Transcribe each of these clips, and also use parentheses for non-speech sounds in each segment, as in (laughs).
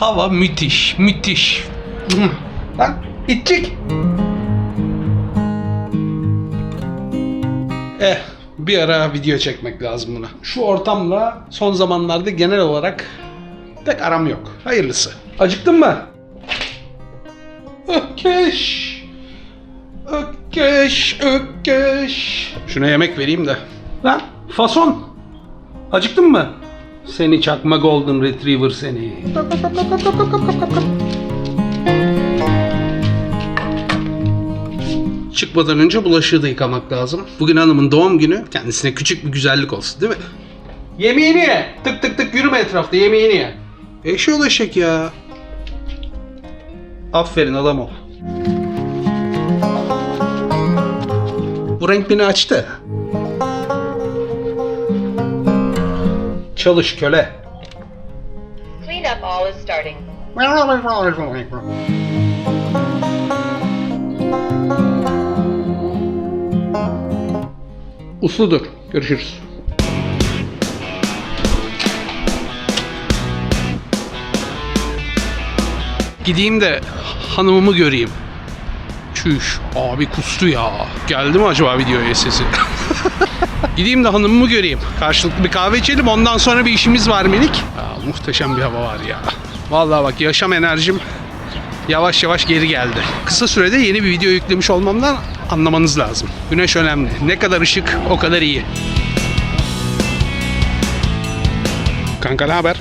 Hava müthiş, müthiş. Lan itecek. Eh, bir ara video çekmek lazım buna. Şu ortamla son zamanlarda genel olarak pek aram yok. Hayırlısı. Acıktın mı? Ökkeş. Ökkeş, ökkeş. Şuna yemek vereyim de. Lan fason. Acıktın mı? Seni çakma golden retriever seni. Çıkmadan önce bulaşığı da yıkamak lazım. Bugün hanımın doğum günü. Kendisine küçük bir güzellik olsun değil mi? Yemeğini ye. Tık tık tık yürüme etrafta yemeğini ye. Eşi eşek ya. Aferin adam ol. Bu renk beni açtı. Çalış köle. Cleanup all is starting. Usludur. Görüşürüz. Gideyim de hanımımı göreyim. Çüş. Abi kustu ya. Geldi mi acaba videoya sesi? (laughs) Gideyim de hanımımı göreyim. Karşılıklı bir kahve içelim. Ondan sonra bir işimiz var minik. Aa, muhteşem bir hava var ya. Vallahi bak yaşam enerjim yavaş yavaş geri geldi. Kısa sürede yeni bir video yüklemiş olmamdan anlamanız lazım. Güneş önemli. Ne kadar ışık o kadar iyi. Kanka ne haber?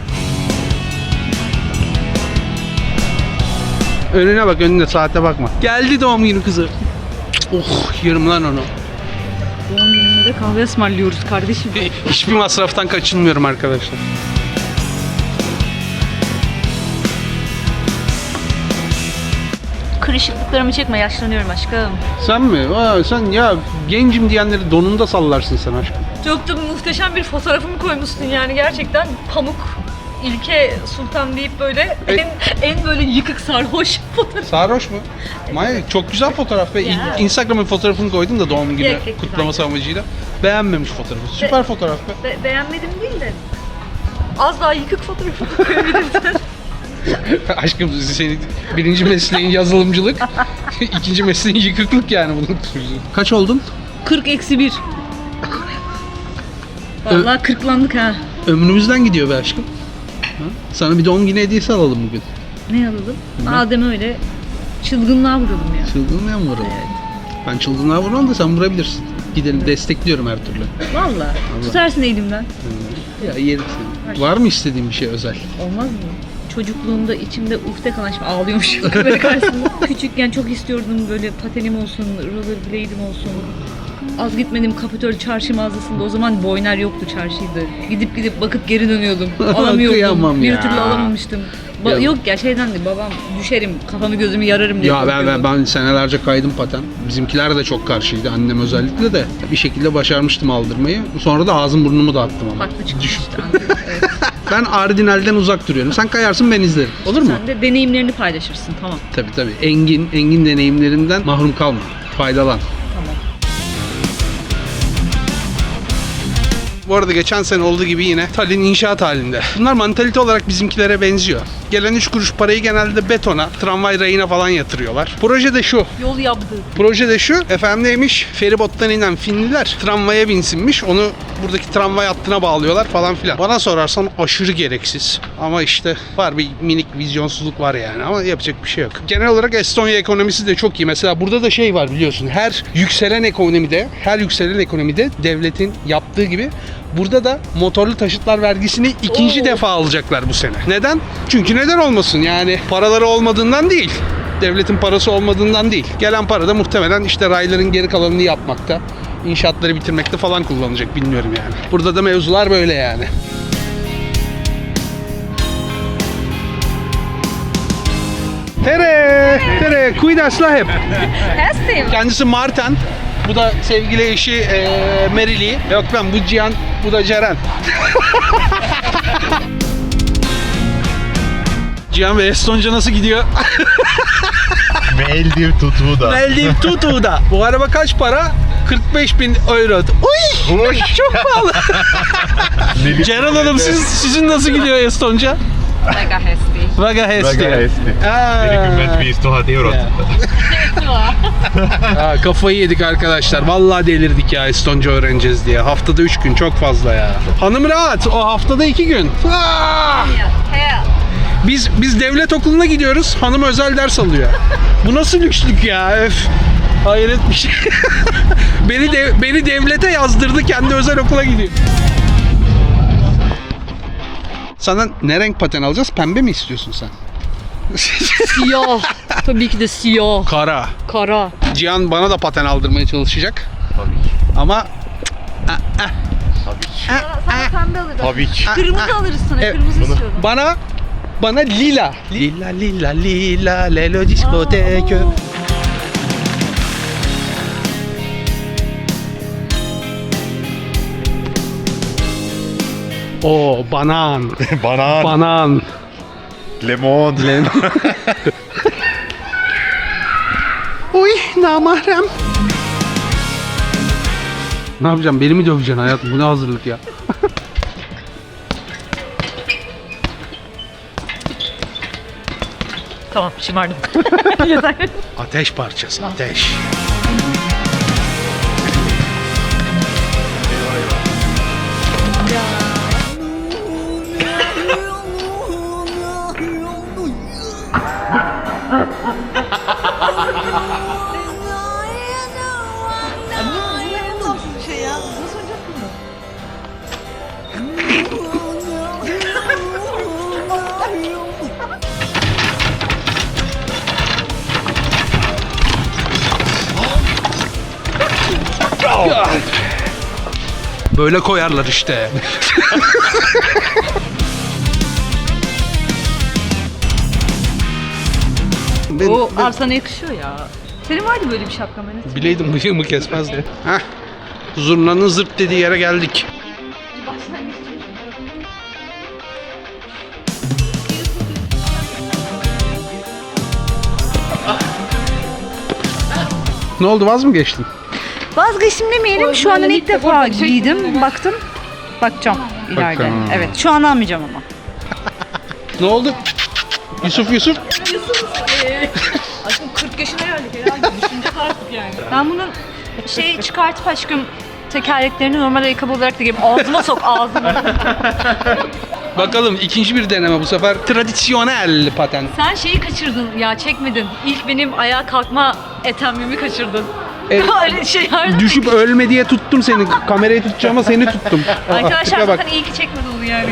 Önüne bak önüne saate bakma. Geldi doğum günü kızı. Oh yerim lan onu. Doğum gününde de kahve ısmarlıyoruz kardeşim. Hiçbir masraftan kaçınmıyorum arkadaşlar. Kırışıklıklarımı çekme yaşlanıyorum aşkım. Sen mi? Aa, sen ya gencim diyenleri donunda sallarsın sen aşkım. Çok da muhteşem bir fotoğrafımı koymuşsun yani gerçekten pamuk İlke Sultan deyip böyle E- en, en böyle yıkık sarhoş (laughs) fotoğraf. Sarhoş mu? Maya çok güzel fotoğraf ve Ya. Instagram'ın fotoğrafını koydum da doğum günü yok, kutlaması amacıyla. Beğenmemiş fotoğrafı. Süper fotoğraf be. Be- beğenmedim değil de az daha yıkık fotoğrafımı koyabilirsin. (laughs) (laughs) Aşkım senin birinci mesleğin yazılımcılık, ikinci mesleğin yıkıklık yani bunun. Kaç oldun? 40 eksi 1. Vallahi kırklandık ha. Ömrümüzden gidiyor be aşkım. Ha? Sana bir doğum günü hediyesi alalım bugün. Ne alalım? Adem öyle çılgınlığa vuralım ya. Çılgınlığa mı vuralım? Ben çılgınlığa vuramam da sen vurabilirsin. Gidelim destekliyorum her türlü. Vallahi. Tutarsın elimden. Ya yerim seni. Var mı istediğin bir şey özel? Olmaz mı? Çocukluğumda içimde ufte kalaşma ağlıyormuş kamera (laughs) karşısında. Küçükken çok istiyordum böyle patenim olsun, rollerblade'im olsun. Az gitmedim kapatör çarşı mağazasında o zaman boyner yoktu çarşıydı. Gidip gidip bakıp geri dönüyordum. (laughs) Alamıyordum. Kıyamam bir ya. türlü alamamıştım. Ba- Ya- Yok ya şeydendi babam düşerim kafamı gözümü yararım diye Ya ben, ben, ben senelerce kaydım paten. Bizimkiler de çok karşıydı. Annem özellikle de. Bir şekilde başarmıştım aldırmayı. Sonra da ağzım burnumu dağıttım ama. Farklı çıkmış işte. anladım. Evet. (laughs) Ben Ardinal'den uzak duruyorum. Sen kayarsın ben izlerim. Olur mu? Sen de deneyimlerini paylaşırsın tamam. Tabii tabii. Engin, engin deneyimlerinden mahrum kalma. Faydalan. Bu arada geçen sene olduğu gibi yine Tallinn inşaat halinde. Bunlar mantalite olarak bizimkilere benziyor. Gelen 3 kuruş parayı genelde betona, tramvay rayına falan yatırıyorlar. Proje de şu. Yol yaptı. Proje de şu. Efendim neymiş? Feribottan inen Finliler tramvaya binsinmiş. Onu buradaki tramvay hattına bağlıyorlar falan filan. Bana sorarsan aşırı gereksiz. Ama işte var bir minik vizyonsuzluk var yani ama yapacak bir şey yok. Genel olarak Estonya ekonomisi de çok iyi. Mesela burada da şey var biliyorsun. Her yükselen ekonomide, her yükselen ekonomide devletin yaptığı gibi burada da motorlu taşıtlar vergisini ikinci Oo. defa alacaklar bu sene. Neden? Çünkü neden olmasın? Yani paraları olmadığından değil devletin parası olmadığından değil. Gelen para da muhtemelen işte rayların geri kalanını yapmakta, inşaatları bitirmekte falan kullanılacak bilmiyorum yani. Burada da mevzular böyle yani. Tere, tere, kuidas hep. (laughs) Kendisi Marten. Bu da sevgili eşi eee Merili. Yok ben bu Cihan, bu da Ceren. (laughs) Cihan ve Estonca nasıl gidiyor? (laughs) Meldiv tutuğu da. Beldiğim tutuğda. Bu araba kaç para? 45 bin euro. Uy! Uy! Çok pahalı. (laughs) Ceren Hanım siz, sizin nasıl gidiyor Estonca? Mega hesti. Väga hesti. Väga hesti. Aa. 40 000 euro. Ha, kafayı yedik arkadaşlar. Vallahi delirdik ya Estonca öğreneceğiz diye. Haftada 3 gün çok fazla ya. Hanım rahat. O haftada 2 gün. Aa! Biz biz devlet okuluna gidiyoruz. Hanım özel ders alıyor. Bu nasıl lükslük ya? Öf. Hayret bir şey. (laughs) beni de, beni devlete yazdırdı. Kendi özel okula gidiyor. Sana ne renk paten alacağız? Pembe mi istiyorsun sen? Siyah. (laughs) Tabii ki de siyah. Kara. Kara. Cihan bana da paten aldırmaya çalışacak. Tabii ki. Ama Tabii ki. Sana pembe alırım. Tabii ki. Kırmızı alırız sana. Evet, Kırmızı istiyorum. bana bana lila. Lila lila lila lelo diskoteke. O banan. (laughs) Banan. Banan. Lemon. (laughs) Uy namahrem. Ne yapacağım? Beni mi döveceksin hayatım? Bu ne hazırlık ya? Tamam şımardım. (laughs) Yeter. Ateş parçası, ateş. Böyle koyarlar işte. (laughs) ben, O ben abi sana yakışıyor ya. Senin vardı böyle bir şapkan ben hatırlıyorum. bileydim bıyığımı kesmezdi. Heh. Zurnanın zırt dediği yere geldik. Ne oldu vaz mı geçtin? Vazgeçtim demeyelim. Şu an ilk defa giydim. Baktım. Bakacağım ileride. Bakalım. Evet. Şu an almayacağım ama. (laughs) Ne oldu? Yusuf Yusuf. Ben bunun şey çıkartıp aşkım tekerleklerini normal ayakkabı olarak da giyeyim. Ağzıma sok ağzıma. (laughs) Bakalım ikinci bir deneme bu sefer tradisyonel paten. Sen şeyi kaçırdın ya çekmedin. İlk benim ayağa kalkma etemmimi kaçırdın. Evet. (laughs) Öyle şey var. Düşüp ölme diye tuttum seni. Kamerayı tutacağıma seni tuttum. (laughs) Arkadaşlar tipe bak. zaten iyi ki çekmedi onu yani.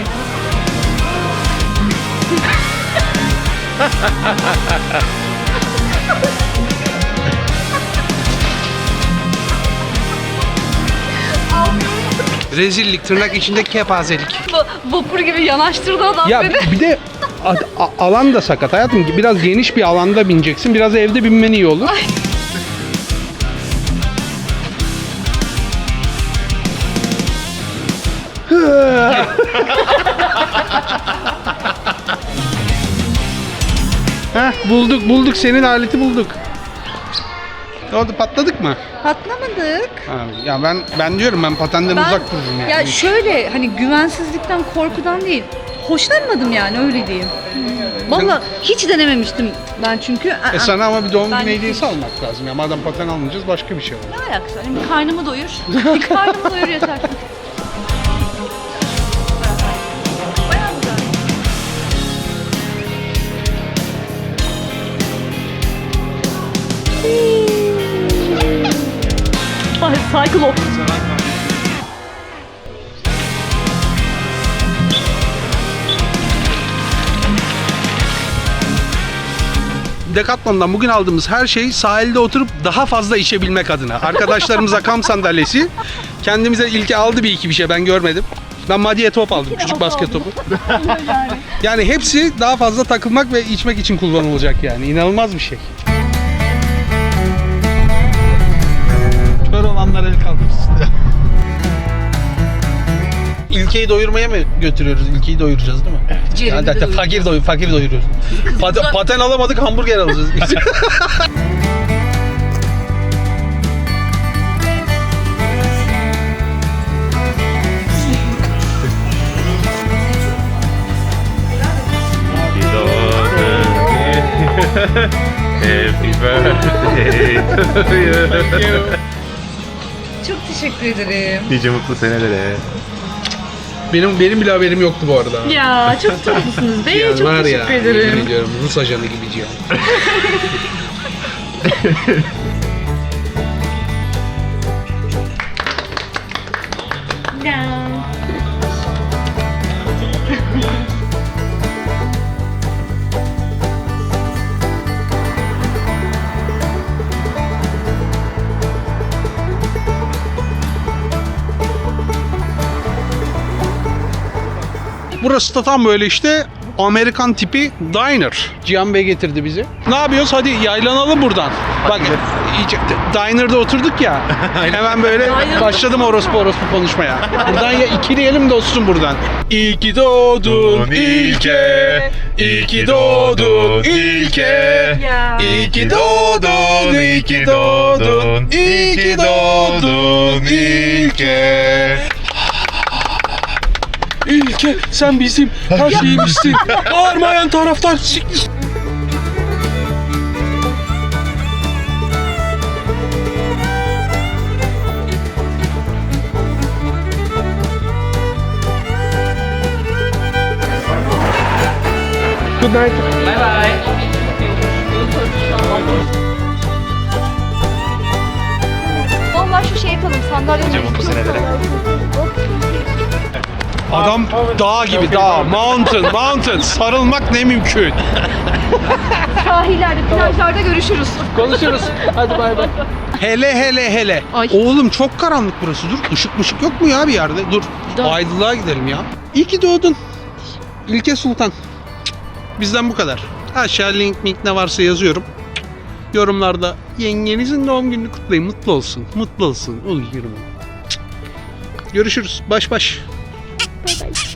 Rezillik tırnak içinde kepazelik. Bu, vapur gibi yanaştırdı adam Ya beni. bir de a- a- alan da sakat hayatım. Biraz geniş bir alanda bineceksin. Biraz evde binmen iyi olur. (laughs) Heh, bulduk bulduk senin aleti bulduk. Ne oldu patladık mı? Patlamadık. Ha, ya ben ben diyorum ben patenden uzak dururum yani. Ya şöyle hani güvensizlikten korkudan değil. Hoşlanmadım yani öyle diyeyim. Valla hiç denememiştim ben çünkü. Aa, E sana ama bir doğum Ben- günü hediyesi almak lazım. Ya madem paten almayacağız başka bir şey olur. Ne alakası var? Bir karnımı doyur. (laughs) Karnımı doyur yeter. Ay Cyclops. Decathlon'dan bugün aldığımız her şey sahilde oturup daha fazla içebilmek adına. Arkadaşlarımıza (laughs) kamp sandalyesi. Kendimize ilki aldı bir iki bir şey ben görmedim. Ben Madiye top aldım. Küçük basket topu. (laughs) yani hepsi daha fazla takılmak ve içmek için kullanılacak yani. İnanılmaz bir şey. Kör olanlar el kaldırsın. (laughs) İlkeyi doyurmaya mı götürüyoruz? İlkeyi doyuracağız değil mi? Ciğerini Yani hatta fakir doy fakir doyuruyoruz. Pat- paten alamadık hamburger alacağız. (laughs) Happy birthday. (laughs) Çok teşekkür ederim. Nice mutlu senelere. Benim benim bile haberim yoktu bu arada. Ya çok tatlısınız be. (laughs) Çok var ya, teşekkür ederim. yemin ediyorum Rus ajanı gibi Cihan. (laughs) Ya. Burası da tam böyle işte Amerikan tipi diner. Cihan Bey getirdi bizi. Ne yapıyoruz? Hadi yaylanalım buradan. Bak iyice- diner'da oturduk ya. (laughs) hemen böyle başladım orospu orospu konuşmaya. Buradan ya ikileyelim dostum buradan. İyi ki doğdun ilke. İyi ki doğdun ilke. İyi ki doğdun, iyi ki doğdun, iyi ki doğdun ilke. İlke sen bizim her şeyimizsin. (laughs) Bağırmayan taraftar siktir. Good night. Vallahi şu şey yapalım sandalye. Nice mutlu senelere. Adam dağ gibi dağ, mountain, mountain. Sarılmak ne mümkün. Sahillerde, plajlarda görüşürüz. Konuşuruz. Hadi bay bay. Hele hele hele. Ay. Oğlum çok karanlık burası. Dur ışık mışık yok mu ya bir yerde? Dur. Dur. Aydınlığa gidelim ya. İyi ki doğdun. İlke Sultan. Bizden bu kadar. Aşağı link mink ne varsa yazıyorum. Yorumlarda yengenizin doğum gününü kutlayın. Mutlu olsun. Mutlu olsun. Uy yürüme. Görüşürüz. Baş baş. Bay bay.